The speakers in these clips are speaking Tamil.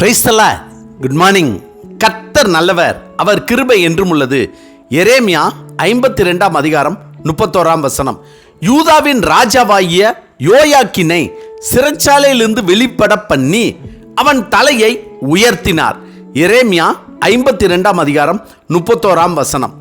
கிரைஸ்தலா குட் மார்னிங் கத்தர் நல்லவர். அவர் கிருபை என்றும் உள்ளது. எரேமியா ஐம்பத்தி ரெண்டாம் அதிகாரம் முப்பத்தோராம் வசனம். யூதாவின் ராஜாவாகிய யோயாக்கினை சிறைச்சாலையிலிருந்து வெளிப்பட பண்ணி அவன் தலையை உயர்த்தினார். எரேமியா ஐம்பத்தி ரெண்டாம் அதிகாரம் முப்பத்தோராம் வசனம்.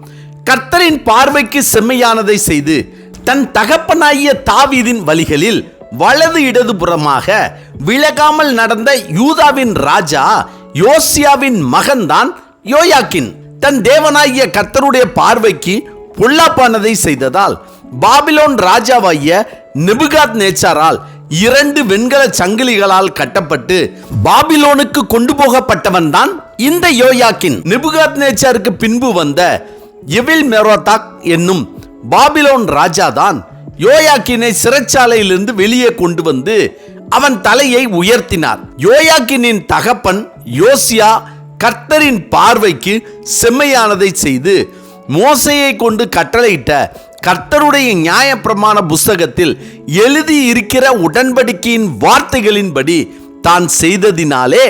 கர்த்தரின் பார்வைக்கு செம்மையானதை செய்து தன் தகப்பனாகிய தாவீதின் வழிகளில் வலது இடதுபுறமாக விலகாமல் நடந்த யூதாவின் ராஜா யோசியாவின் மகன்தான் யோயாக்கின். தன் தேவனாகிய கர்த்தருடைய பார்வைக்கு பொல்லாப்பானதை செய்ததால் பாபிலோன் ராஜாவாகிய நெபுகாத் நேச்சாரால் இரண்டு வெண்கல சங்கிலிகளால் கட்டப்பட்டு பாபிலோனுக்கு கொண்டு போகப்பட்டவன் தான் இந்த யோயாக்கின். நிபுகாத் நேச்சாருக்கு பின்பு வந்த எவில் மெரோதாக் என்னும் பாபிலோன் ராஜாதான் யோயாக்கினை சிறைச்சாலையிலிருந்து வெளியே கொண்டு வந்து அவன் தலையை உயர்த்தினார். யோயாக்கினின் தகப்பன் யோசியா கர்த்தரின் பார்வைக்கு செம்மையானதை செய்து மோசையை கொண்டு கட்டளையிட்ட கர்த்தருடைய நியாயப்பிரமாண புஸ்தகத்தில் எழுதி இருக்கிற உடன்படிக்கையின் வார்த்தைகளின்படி தான் செய்ததினாலே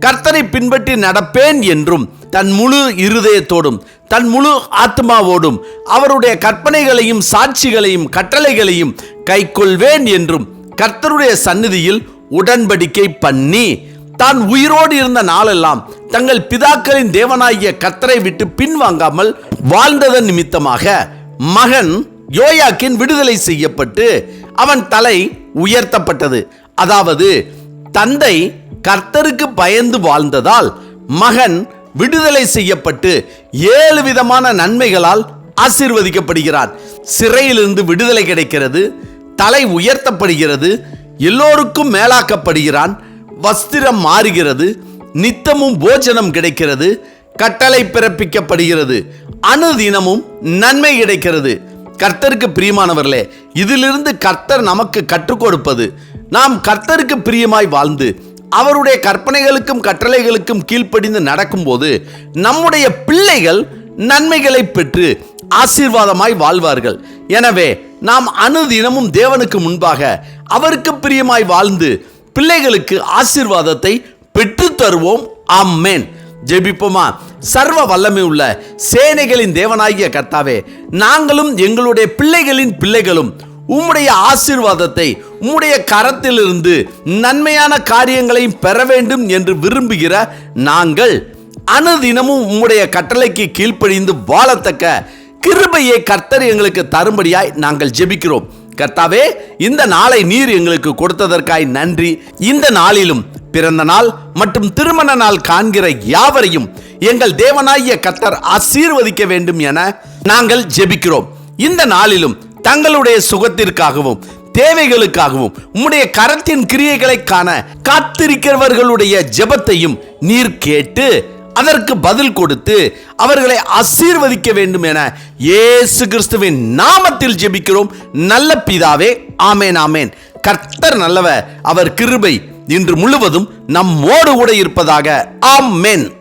கர்த்தரை பின்பற்றி நடப்பேன் என்றும் தன் முழு இருதயத்தோடும் தன் முழு ஆத்மாவோடும் அவருடைய கற்பனைகளையும் சாட்சிகளையும் கட்டளைகளையும் கைக்கொள்வேன் என்றும் கர்த்தருடைய சந்நிதியில் உடன்படிக்கை பண்ணி தான் உயிரோடு இருந்த நாளெல்லாம் தங்கள் பிதாக்களின் தேவனாகிய கர்த்தரை விட்டு பின்வாங்காமல் வாழ்ந்ததன் நிமித்தமாக மகன் யோயாக்கின் விடுதலை செய்யப்பட்டு அவன் தலை உயர்த்தப்பட்டது. அதாவது தந்தை கர்த்தருக்கு பயந்து வாழ்ந்ததால் மகன் விடுதலை செய்யப்பட்டு ஏழு விதமான நன்மைகளால் ஆசீர்வதிக்கப்படுகிறான் சிறையிலிருந்து விடுதலை கிடைக்கிறது தலை உயர்த்தப்படுகிறது எல்லோருக்கும் மேலாக்கப்படுகிறான் வஸ்திரம் மாறுகிறது நித்தமும் போஜனம் கிடைக்கிறது கட்டளை பிறப்பிக்கப்படுகிறது அனுதினமும் நன்மை கிடைக்கிறது. கர்த்தருக்கு பிரியமானவர்களே இதிலிருந்து கர்த்தர் நமக்கு கற்றுக் கொடுப்பது நாம் கர்த்தருக்கு பிரியமாய் வாழ்ந்து அவருடைய கற்பனைகளுக்கும் கட்டளைகளுக்கும் கீழ்ப்படிந்து நடக்கும்போது நம்முடைய பிள்ளைகள் நன்மைகளை பெற்று ஆசீர்வாதமாய் வாழ்வார்கள். எனவே நாம் அனுதினமும் தேவனுக்கு முன்பாக அவருக்கு பிரியமாய் வாழ்ந்து பிள்ளைகளுக்கு ஆசீர்வாதத்தை பெற்று தருவோம். ஆம்மேன் ஜெபிப்போமா? சர்வ வல்லமை உள்ள சேனைகளின் தேவனாகிய கர்த்தாவே நாங்களும் எங்களுடைய பிள்ளைகளின் பிள்ளைகளும் உம்முடைய ஆசீர்வாதத்தை உம்முடைய கரத்திலிருந்து நன்மையான காரியங்களை பெற வேண்டும் என்று விரும்புகிற நாங்கள் அனுதினமும் உம்முடைய கட்டளைக்கு கீழ்ப்படிந்து வாழத்தக்க கிருபையை கர்த்தர் எங்களுக்கு தரும்படியாய் நாங்கள் ஜெபிக்கிறோம். கர்த்தாவே இந்த நாளை நீர் எங்களுக்கு கொடுத்ததற்காய் நன்றி. இந்த நாளிலும் பிறந்த நாள் மற்றும் திருமண நாள் காண்கிற யாவரையும் எங்கள் தேவனாகிய கர்த்தர் ஆசீர்வதிக்க வேண்டும் என நாங்கள் ஜெபிக்கிறோம். இந்த நாளிலும் தங்களுடைய சுகத்திற்காகவும் தேவைகளுக்காகவும் உம்முடைய கரத்தின் கிரியைகளை காண காத்திருக்கிறவர்களுடைய ஜெபத்தையும் நீர் கேட்டு அதற்கு பதில் கொடுத்து அவர்களை ஆசீர்வதிக்க வேண்டும் என இயேசு கிறிஸ்துவின் நாமத்தில் ஜெபிக்கிறோம். நல்ல பிதாவே ஆமேன் ஆமேன். கர்த்தர் நல்லவர் அவர் கிருபை இன்று முழுவதும் நம்மோடு கூட இருப்பதாக ஆமென்.